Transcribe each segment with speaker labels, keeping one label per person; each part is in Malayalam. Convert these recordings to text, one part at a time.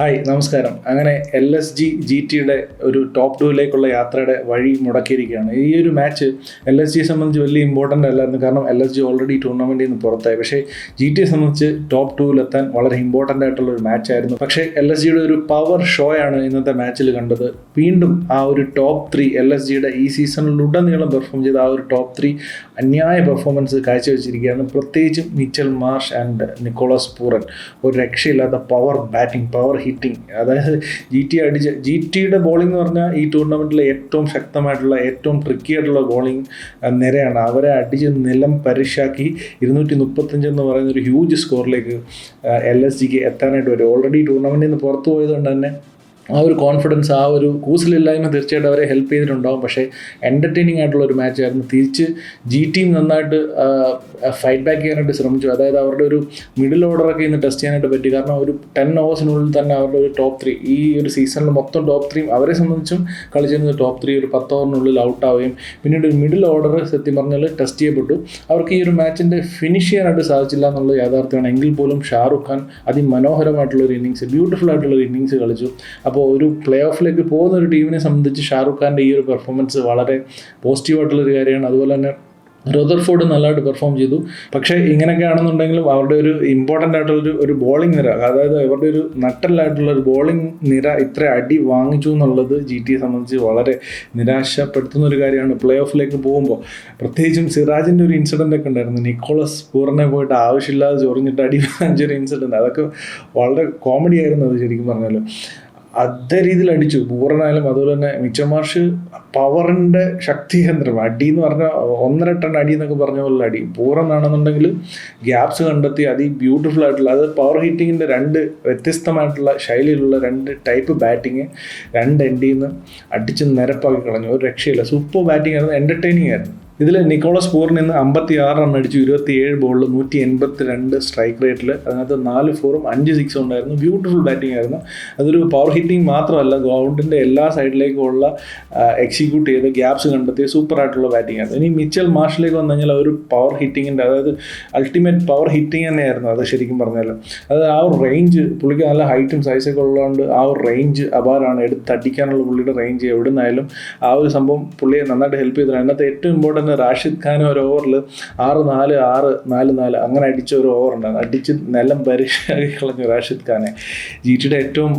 Speaker 1: ഹായ് നമസ്കാരം. അങ്ങനെ എൽ എസ് ജി ജി ടിയുടെ ഒരു ടോപ്പ് ടൂവിലേക്കുള്ള യാത്രയുടെ വഴി മുടക്കിയിരിക്കുകയാണ്. ഈ ഒരു മാച്ച് എൽ എസ് ജിയെ സംബന്ധിച്ച് വലിയ ഇമ്പോർട്ടന്റ് അല്ലായിരുന്നു. കാരണം എൽ എസ് ജി ഓൾറെഡി ടൂർണമെന്റിൽ നിന്ന് പുറത്തായി. പക്ഷേ ജി ടിയെ സംബന്ധിച്ച് ടോപ്പ് ടൂവിലെത്താൻ വളരെ ഇമ്പോർട്ടന്റ് ആയിട്ടുള്ള ഒരു മാച്ച് ആയിരുന്നു. പക്ഷേ എൽ എസ് ജിയുടെ ഒരു പവർ ഷോ ആണ് ഇന്നത്തെ മാച്ചിൽ കണ്ടത്. വീണ്ടും ആ ഒരു ടോപ്പ് ത്രീ എൽ എസ് ജിയുടെ ഈ സീസണിലുടനീളം പെർഫോം ചെയ്ത ആ ഒരു ടോപ്പ് ത്രീ അന്യായ പെർഫോമൻസ് കാഴ്ചവെച്ചിരിക്കുകയാണ്. പ്രത്യേകിച്ചും Mitchell Marsh and Nicholas Pooran ഒരു രക്ഷയില്ലാത്ത പവർ ബാറ്റിംഗ് പവർ ഹിറ്റിംഗ് അതായത് ജി ടി അടിച്ച ജി ടിയുടെ ബോളിംഗ് എന്ന് പറഞ്ഞാൽ ഈ ടൂർണമെന്റിലെ ഏറ്റവും ശക്തമായിട്ടുള്ള ഏറ്റവും ട്രിക്കി ആയിട്ടുള്ള ബോളിംഗ് നിരയാണ്. അവരെ അടിച്ച് നിലം പരിശാക്കി ഇരുന്നൂറ്റി മുപ്പത്തഞ്ച് എന്ന് പറയുന്ന ഒരു ഹ്യൂജ് സ്കോറിലേക്ക് എൽ എസ് ജിക്ക് എത്താനായിട്ട് വരും. ഓൾറെഡി ടൂർണമെന്റിൽ നിന്ന് പുറത്തു പോയതുകൊണ്ട് തന്നെ ആ ഒരു കോൺഫിഡൻസ് ആ ഒരു കൂസലില്ലായ്മ തീർച്ചയായിട്ടും അവരെ ഹെൽപ്പ് ചെയ്തിട്ടുണ്ടാകും പക്ഷേ എന്റർടൈനിങ് ആയിട്ടുള്ള ഒരു മാച്ചായിരുന്നു തിരിച്ച് ജി ടീം നന്നായിട്ട് ഫൈറ്റ് ബാക്ക് ചെയ്യാനായിട്ട് ശ്രമിച്ചു. അതായത് അവരുടെ ഒരു മിഡിൽ ഓർഡറൊക്കെ ഇന്ന് ടെസ്റ്റ് ചെയ്യാനായിട്ട് പറ്റി. കാരണം ഒരു ടെൻ ഓവേഴ്സിനുള്ളിൽ തന്നെ അവരുടെ ഒരു ടോപ്പ് ത്രീ ഈ ഒരു സീസണിൽ മൊത്തം ടോപ്പ് ത്രീ അവരെ സംബന്ധിച്ചും കളിച്ചിരുന്നത് ടോപ്പ് ത്രീ ഒരു പത്ത് ഓവറിനുള്ളിൽ ഔട്ടാവുകയും പിന്നീട് ഒരു മിഡിൽ ഓർഡർ സത്യം പറഞ്ഞാൽ ടെസ്റ്റ് ചെയ്യപ്പെട്ടു. അവർക്ക് ഈ ഒരു മാച്ചിന്റെ ഫിനിഷ് ചെയ്യാനായിട്ട് സാധിച്ചില്ല എന്നുള്ളത് യാഥാർത്ഥ്യമാണ്. എങ്കിൽ പോലും ഷാറുഖ് ഖാൻ അതിമനോഹരമായിട്ടുള്ള ഒരു ഇന്നിങ്സ് ബ്യൂട്ടിഫുൾ ആയിട്ടുള്ള ഒരു ഇന്നിങ്സ് കളിച്ചു. അപ്പോൾ ഒരു പ്ലേ ഓഫിലേക്ക് പോകുന്ന ഒരു ടീമിനെ സംബന്ധിച്ച് ഷാറുഖ് ഖാന്റെ ഈ ഒരു പെർഫോമൻസ് വളരെ പോസിറ്റീവായിട്ടുള്ളൊരു കാര്യമാണ്. അതുപോലെ തന്നെ റദർഫോർഡ് നല്ലതായിട്ട് പെർഫോം ചെയ്തു. പക്ഷേ ഇങ്ങനെയൊക്കെ ആണെന്നുണ്ടെങ്കിലും അവരുടെ ഒരു ഇമ്പോർട്ടന്റ് ആയിട്ടുള്ളൊരു ഒരു ബോളിംഗ് നിര അതായത് അവരുടെ ഒരു നട്ടലായിട്ടുള്ള ഒരു ബോളിംഗ് നിര ഇത്ര അടി വാങ്ങിച്ചു എന്നുള്ളത് ജി ടിയെ സംബന്ധിച്ച് വളരെ നിരാശപ്പെടുത്തുന്ന ഒരു കാര്യമാണ്. പ്ലേ ഓഫിലേക്ക് പോകുമ്പോൾ പ്രത്യേകിച്ചും സിറാജിന്റെ ഒരു ഇൻസിഡന്റ് ഒക്കെ ഉണ്ടായിരുന്നു. നിക്കോളസ് പൂറിനെ പോയിട്ട് ആവശ്യമില്ലാതെ ചൊറിഞ്ഞിട്ട് അടി വാങ്ങിച്ചൊരു ഇൻസിഡന്റ് അതൊക്കെ വളരെ കോമഡി ആയിരുന്നു അത് ശരിക്കും പറഞ്ഞാൽ അതേ രീതിയിൽ അടിച്ചു. പൂർണായാലും അതുപോലെ തന്നെ മിച്ചമാർഷ് പവറിന്റെ ശക്തി കേന്ദ്രം അടി എന്ന് പറഞ്ഞാൽ ഒന്നര ടൺ അടി എന്നൊക്കെ പറഞ്ഞ പോലെ അടി. പൂർണമാണെന്നുണ്ടെങ്കിൽ ഗ്യാപ്സ് കണ്ടെത്തി അതി ബ്യൂട്ടിഫുൾ ആയിട്ടുള്ള അത് പവർ ഹീറ്റിങ്ങിന്റെ രണ്ട് വ്യത്യസ്തമായിട്ടുള്ള ശൈലിയിലുള്ള രണ്ട് ടൈപ്പ് ബാറ്റിങ് രണ്ട് എൻഡിൽ നിന്ന് അടിച്ച് നിരപ്പാക്കി കളഞ്ഞു. ഒരു രക്ഷയില്ല. സൂപ്പർ ബാറ്റിംഗ് ആയിരുന്നു എന്റർടൈനിങ് ആയിരുന്നു. ഇതിൽ നിക്കോളസ് പൂറിൽ നിന്ന് അമ്പത്തി ആറ് റൺ അടിച്ചു ഇരുപത്തി ഏഴ് ബോളിൽ നൂറ്റി എൺപത്തി രണ്ട് സ്ട്രൈക്ക് റേറ്റിൽ അതിനകത്ത് നാല് ഫോറും അഞ്ച് സിക്സും ഉണ്ടായിരുന്നു. ബ്യൂട്ടിഫുൾ ബാറ്റിംഗ് ആയിരുന്നു. അതൊരു പവർ ഹിറ്റിംഗ് മാത്രമല്ല ഗ്രൗണ്ടിന്റെ എല്ലാ സൈഡിലേക്കുമുള്ള എക്സിക്യൂട്ട് ചെയ്ത് ഗ്യാപ്സ് കണ്ടെത്തിയ സൂപ്പർ ആയിട്ടുള്ള ബാറ്റിംഗ് ആയിരുന്നു. ഇനി മിച്ചൽ മാർഷിലേക്ക് വന്നു കഴിഞ്ഞാൽ ഒരു പവർ ഹിറ്റിങ്ങിന്റെ അതായത് അൾട്ടിമേറ്റ് പവർ ഹിറ്റിംഗ് തന്നെയായിരുന്നു അത് ശരിക്കും പറഞ്ഞാൽ അത് ആ ഒരു റേഞ്ച് പുള്ളിക്ക് നല്ല ഹൈറ്റും സൈസൊക്കെ ഉള്ളതുകൊണ്ട് ആ ഒരു റേഞ്ച് അപാരമാണ് എടുത്തടിക്കാനുള്ള പുള്ളിയുടെ റേഞ്ച് എവിടെ നിന്നായാലും ആ ഒരു സംഭവം പുള്ളിയെ നന്നായിട്ട് ഹെൽപ്പ് ചെയ്തിട്ടുണ്ട്. അതിനകത്ത് ഏറ്റവും ഇമ്പോർട്ടന്റ് തന്നെ റാഷിദ് ഖാൻ ഒരു ഓവറിൽ ആറ് നാല് ആറ് നാല് നാല് അങ്ങനെ അടിച്ച ഒരു ഓവർ ഉണ്ടായിരുന്നു അടിച്ച് നിലം പരിശാക്കി കളഞ്ഞു റാഷിദ് ഖാനെ. ജി ടിയുടെ ഏറ്റവും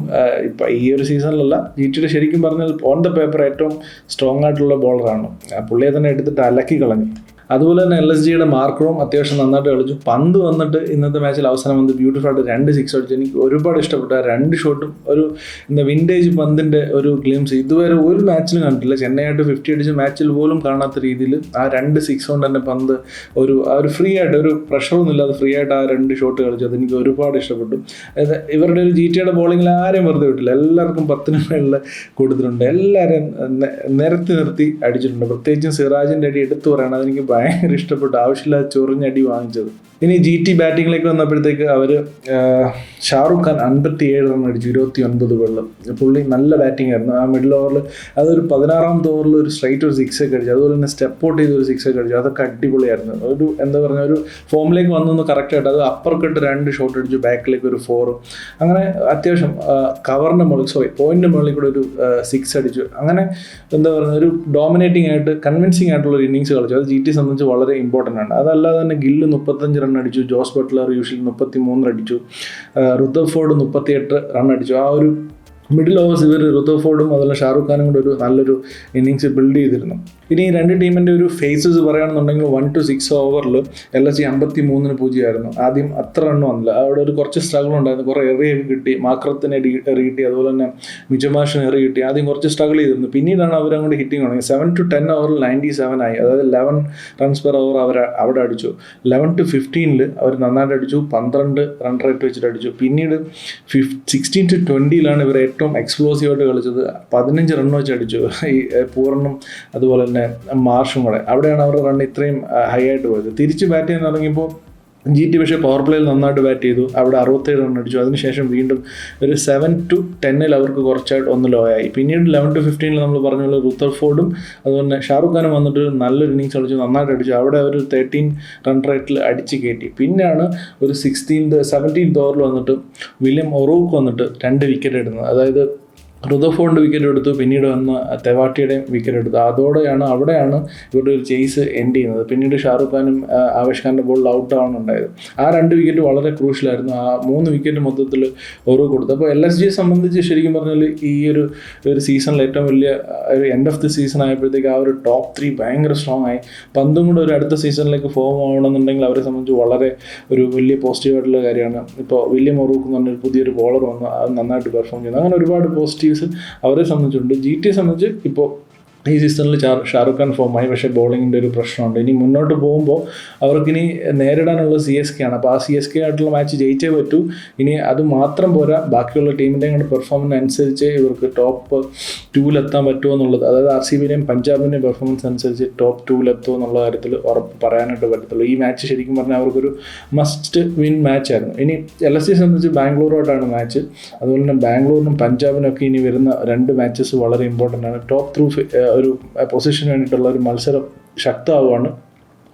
Speaker 1: ഇപ്പം ഈ ഒരു സീസണിലല്ല ജി ടിയുടെ ശരിക്കും പറഞ്ഞാൽ ഓൺ ദ പേപ്പർ ഏറ്റവും സ്ട്രോങ് ആയിട്ടുള്ള ബോളറാണ് പുള്ളിയെ തന്നെ എടുത്തിട്ട് അലക്കി കളഞ്ഞു. അതുപോലെ തന്നെ എൽ എസ് ജിയുടെ മാർക്കറും അത്യാവശ്യം നന്നായിട്ട് കളിച്ചു. പന്ത് വന്നിട്ട് ഇന്നത്തെ മാച്ചിൽ അവസാനം വന്ന് ബ്യൂട്ടിഫുൾ ആയിട്ട് രണ്ട് സിക്സ് അടിച്ചു. എനിക്ക് ഒരുപാട് ഇഷ്ടപ്പെട്ടു. രണ്ട് ഷോട്ടും ഒരു എന്താ വിന്റേജ് പന്തിന്റെ ഒരു ഗ്ലിംസ് ഇതുവരെ ഒരു മാച്ചിലും കണ്ടിട്ടില്ല. ചെന്നൈയായിട്ട് ഫിഫ്റ്റി അടിച്ച മാച്ചിൽ പോലും കാണാത്ത രീതിയിൽ ആ രണ്ട് സിക്സ് കൊണ്ട് തന്നെ പന്ത് ഒരു ആ ഒരു ഫ്രീ ആയിട്ട് ഒരു പ്രഷറൊന്നും ഇല്ലാതെ ഫ്രീ ആയിട്ട് ആ രണ്ട് ഷോട്ട് കളിച്ചു. അതെനിക്ക് ഒരുപാട് ഇഷ്ടപ്പെട്ടു. ഇവരുടെ ഒരു ജി ടിയുടെ ബോളിങ്ങിൽ ആരെയും വെറുതെ വിട്ടില്ല. എല്ലാവർക്കും പത്തിന് മേളിൽ കൊടുത്തിട്ടുണ്ട്. എല്ലാവരെയും നിരത്തി നിർത്തി അടിച്ചിട്ടുണ്ട്. പ്രത്യേകിച്ചും സിറാജിന്റെ അടി എടുത്തു പറയണം. അതെനിക്ക് ഭയങ്കര ഇഷ്ടപ്പെട്ടു. ആവശ്യമില്ലാതെ ചൊറിഞ്ഞടി വാങ്ങിച്ചത്. ഇനി ജി ടി ബാറ്റിങ്ങിലേക്ക് വന്നപ്പോഴത്തേക്ക് അവർ ഷാറുഖ് ഖാൻ അൻപത്തി ഏഴ് റൺ അടിച്ചു ഇരുപത്തി ഒൻപത് വെള്ളം. പുള്ളി നല്ല ബാറ്റിംഗ് ആയിരുന്നു. ആ മിഡിൽ ഓവറിൽ അതൊരു പതിനാറാമത്തെ ഓവറിൽ ഒരു സ്ട്രൈറ്റ് ഒരു സിക്സ് ഒക്കെ അടിച്ചു. അതുപോലെ തന്നെ സ്റ്റെപ്പ് ഔട്ട് ചെയ്ത് ഒരു സിക്സ് ഒക്കെ അടിച്ചു. അതൊക്കെ അടിപൊളിയായിരുന്നു. ഒരു എന്താ പറയുക ഒരു ഫോമിലേക്ക് വന്നൊന്ന് കറക്റ്റായിട്ട് അത് അപ്പർ കട്ട് രണ്ട് ഷോട്ട് അടിച്ചു ബാക്കിലേക്ക് ഒരു ഫോർ അങ്ങനെ അത്യാവശ്യം കവറിന്റെ മുകളിൽ സോറി പോയിന്റ് മുകളിൽ കൂടെ ഒരു സിക്സ് അടിച്ചു. അങ്ങനെ എന്താ പറയുക ഒരു ഡോമിനേറ്റിംഗ് ആയിട്ട് കൺവിൻസിങ് ആയിട്ടുള്ള ഒരു ഇന്നിങ്സ് കളിച്ചു. അത് ജി ടി സംബന്ധിച്ച് വളരെ ഇമ്പോർട്ടന്റ് ആണ്. അതല്ലാതെ തന്നെ ഗില്ല് മുപ്പത്തഞ്ച് റൺ അടിച്ചു ജോസ് ബട്ട്ലർ യൂഷ്വലി മുപ്പത്തി മൂന്ന് അടിച്ചു റുദർഫോർഡ് മുപ്പത്തിയെട്ട് റൺ അടിച്ചു. ആ ഒരു മിഡിൽ ഓവേഴ്സ് ഇവർ ഋതുഫോർഡും അതുപോലെ ഷാറുഖ് ഖാനും കൂടെ ഒരു നല്ലൊരു ഇന്നിങ്സ് ബിൽഡ് ചെയ്തിരുന്നു. ഇനി ഈ രണ്ട് ടീമിന്റെ ഒരു ഫേസസ് പറയുകയാണെന്നുണ്ടെങ്കിൽ വൺ ടു സിക്സ് ഓവറിൽ എൽ എസ് ജി അമ്പത്തി മൂന്നിന് പൂജ്യമായിരുന്നു. ആദ്യം അത്ര റണ്ണ് വന്നില്ല. അവിടെ ഒരു കുറച്ച് സ്ട്രഗിൾ ഉണ്ടായിരുന്നു. കുറേ എറിയൊക്കെ കിട്ടി. മാക്രത്തിന് എറി കിട്ടി. അതുപോലെ തന്നെ മിജമാഷിന് എറി കിട്ടി. ആദ്യം കുറച്ച് സ്ട്രഗിൾ ചെയ്തിരുന്നു. പിന്നീടാണ് അവർ അങ്ങോട്ട് ഹിറ്റിംഗ് തുടങ്ങി. സെവൻ ടു ടെൻ ഓവറിൽ നയന്റി സെവൻ ആയി. അതായത് ലെവൻ റൺസ് പെർ ഓവർ അവർ അവിടെ അടിച്ചു. ലെവൻ ടു ഫിഫ്റ്റീനിൽ അവർ നന്നായിട്ട് അടിച്ചു. പന്ത്രണ്ട് റൺ റേറ്റ് വെച്ചിട്ട് അടിച്ചു. പിന്നീട് ഫിഫ് സിക്സ്റ്റീൻ ടു ട്വന്റിയിലാണ് ഇവർ ഏറ്റവും എക്സ്പ്ലോസീവായിട്ട് കളിച്ചത് പതിനഞ്ച് റൺ വെച്ച് അടിച്ചു. ഈ പൂർണം അതുപോലെ തന്നെ മാർഷും കൂടെ. അവിടെയാണ് അവരുടെ റൺ ഇത്രയും ഹൈ ആയിട്ട് പോയത്. തിരിച്ച് ബാറ്റ് ചെയ്യാൻ തുടങ്ങിയപ്പോൾ ജി ടി പക്ഷേ പവർ പ്ലേയിൽ നന്നായിട്ട് ബാറ്റ് ചെയ്തു. അവിടെ അറുപത്തേഴ് റൺ അടിച്ചു. അതിനുശേഷം വീണ്ടും ഒരു സെവൻ ടു ടെന്നിൽ അവർക്ക് കുറച്ചായിട്ട് ഒന്ന് ലോ ആയി. പിന്നീട് ലെവൻ ടു ഫിഫ്റ്റീനിൽ നമ്മൾ പറഞ്ഞുള്ള പോലെ റുത്തർഫോർഡും അതുപോലെ ഷാറുഖ് ഖാനും വന്നിട്ട് ഒരു നല്ലൊരു ഇന്നിങ്സ് കളിച്ചു. നന്നായിട്ട് അടിച്ചു. അവിടെ അവർ തേർട്ടീൻ റൺ റേറ്റിൽ അടിച്ച് കയറ്റി പിന്നെയാണ് ഒരു സിക്സ്റ്റീൻത് സെവന്റീൻത് ഓവറിൽ വന്നിട്ട് വില്യം ഒറൂക്ക് വന്നിട്ട് രണ്ട് വിക്കറ്റ് ഇടുന്നത്. അതായത് റുദർഫോണിന്റെ വിക്കറ്റ് എടുത്തു. പിന്നീട് വന്ന് തെവാട്ടിയുടെയും വിക്കറ്റ് എടുത്തു. അതോടെയാണ് അവിടെയാണ് ഇവരുടെ ഒരു ചേസ് എൻഡ് ചെയ്യുന്നത്. പിന്നീട് ഷാറുഖ് ഖാനും ആവേശ് ഖാന്റെ ബോളിൽ ഔട്ട് ഉണ്ടായത്. ആ രണ്ട് വിക്കറ്റ് വളരെ ക്രൂഷ്യലായിരുന്നു ആ മൂന്ന് വിക്കറ്റ് മൊത്തത്തിൽ ഓരോ കൊടുത്തു. അപ്പോൾ എൽ എസ് ജിയെ സംബന്ധിച്ച് ശരിക്കും പറഞ്ഞാൽ ഈ ഒരു ഒരു സീസണിൽ ഏറ്റവും വലിയ ഒരു എൻഡ് ഓഫ് ദി സീസൺ ആയപ്പോഴത്തേക്ക് ആ ഒരു ടോപ്പ് ത്രീ ഭയങ്കര സ്ട്രോങ് ആയി. പന്തും കൂടെ ഒരു അടുത്ത സീസണിലേക്ക് ഫോം ആവണമെന്നുണ്ടെങ്കിൽ അവരെ സംബന്ധിച്ച് വളരെ ഒരു വലിയ പോസിറ്റീവായിട്ടുള്ള കാര്യമാണ്. ഇപ്പോൾ വില്യം ഒറൂക്ക് എന്ന് പറഞ്ഞൊരു പുതിയൊരു ബോളർ വന്നു. അത് നന്നായിട്ട് പെർഫോം ചെയ്യുന്നു. അങ്ങനെ ഒരുപാട് പോസിറ്റീവ്സ് അവരെ സംബന്ധിച്ചിട്ടുണ്ട് ജി ടി സംബന്ധിച്ച് ഇപ്പോൾ ഈ സീസണിൽ ഷാറുഖ് ഖാൻ ഫോമായി പക്ഷേ ബോളിങ്ങിന്റെ ഒരു പ്രശ്നമുണ്ട്. ഇനി മുന്നോട്ട് പോകുമ്പോൾ അവർക്കിനി നേരിടാനുള്ള സി എസ് കെ ആണ്. അപ്പോൾ ആ സി എസ് കെ ആയിട്ടുള്ള മാച്ച് ജയിച്ചേ പറ്റൂ. ഇനി അത് മാത്രം പോരാ. ബാക്കിയുള്ള ടീമിന്റെയും കൂടെ പെർഫോമൻസ് അനുസരിച്ച് ഇവർക്ക് ടോപ്പ് ടൂവിലെത്താൻ പറ്റുമോ എന്നുള്ളത്. അതായത് ആർ സി ബിയുടെയും പഞ്ചാബിന്റെയും പെർഫോമൻസ് അനുസരിച്ച് ടോപ്പ് ടൂവിലെത്തുമോ എന്നുള്ള കാര്യത്തിൽ ഉറപ്പ് പറയാനായിട്ട് പറ്റത്തുള്ളൂ. ഈ മാച്ച് ശരിക്കും പറഞ്ഞാൽ അവർക്കൊരു മസ്റ്റ് വിൻ മാച്ച് ആയിരുന്നു. ഇനി എൽ എസ് സി സംബന്ധിച്ച് ബാംഗ്ലൂരുമായിട്ടാണ് മാച്ച് അതുപോലെ തന്നെ ബാംഗ്ലൂരിനും പഞ്ചാബിനും ഒക്കെ ഇനി വരുന്ന രണ്ട് മാച്ചസ് വളരെ ഇമ്പോർട്ടന്റ് ആണ്. ടോപ്പ് ത്രൂ ഒരു പൊസിഷന് വേണ്ടിയിട്ടുള്ള ഒരു മത്സരം ശക്തമാവുകയാണ്.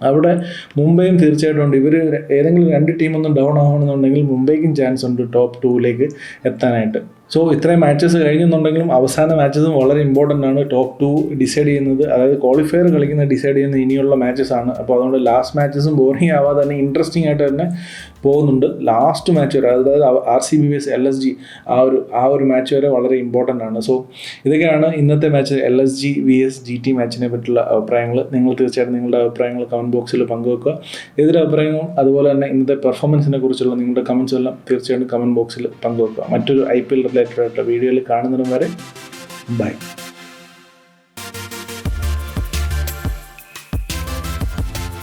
Speaker 1: അവിടെ മുംബൈയും തീർച്ചയായിട്ടും ഉണ്ട് ഇവർ ഏതെങ്കിലും രണ്ട് ടീമൊന്നും ഡൗൺ ആവണമെന്നുണ്ടെങ്കിൽ മുംബൈക്കും ചാൻസ് ഉണ്ട് ടോപ്പ് ടൂവിലേക്ക് എത്താനായിട്ട്. സോ ഇത്രയും മാച്ചസ് കഴിഞ്ഞെന്നുണ്ടെങ്കിലും അവസാന മാച്ചസും വളരെ ഇമ്പോർട്ടന്റ് ആണ്. ടോപ്പ് ടു ഡിസൈഡ് ചെയ്യുന്നത് അതായത് ക്വാളിഫയർ കളിക്കുന്ന ഡിസൈഡ് ചെയ്യുന്ന ഇനിയുള്ള മാച്ചസ് ആണ്. അപ്പോൾ അതുകൊണ്ട് ലാസ്റ്റ് മാച്ചസും ബോറിംഗ് ആവാതെ തന്നെ ഇൻട്രസ്റ്റിംഗ് ആയിട്ട് തന്നെ പോകുന്നുണ്ട്. ലാസ്റ്റ് മാച്ച് വരെ അതായത് R C B S L S G ആ ഒരു ആ ഒരു മാച്ച് വരെ വളരെ ഇമ്പോർട്ടന്റ് ആണ്. സോ ഇതൊക്കെയാണ് ഇന്നത്തെ match L S G V S G T മാച്ചിനെ പറ്റിയുള്ള അഭിപ്രായങ്ങൾ നിങ്ങൾ തീർച്ചയായിട്ടും നിങ്ങളുടെ അഭിപ്രായങ്ങൾ കമന്റ് ബോക്സിൽ പങ്കുവെക്കുക. ഏതൊരു അഭിപ്രായങ്ങളും അതുപോലെ തന്നെ ഇന്നത്തെ പെർഫോമൻസിനെ കുറിച്ചുള്ള നിങ്ങളുടെ കമൻസ് എല്ലാം തീർച്ചയായിട്ടും കമന്റ് ബോക്സിൽ പങ്കുവെക്കുക. മറ്റൊരു ഐ പി എൽ റിലേറ്റഡ് വീഡിയോയിൽ കാണുന്നതിനും വരെ ബൈ.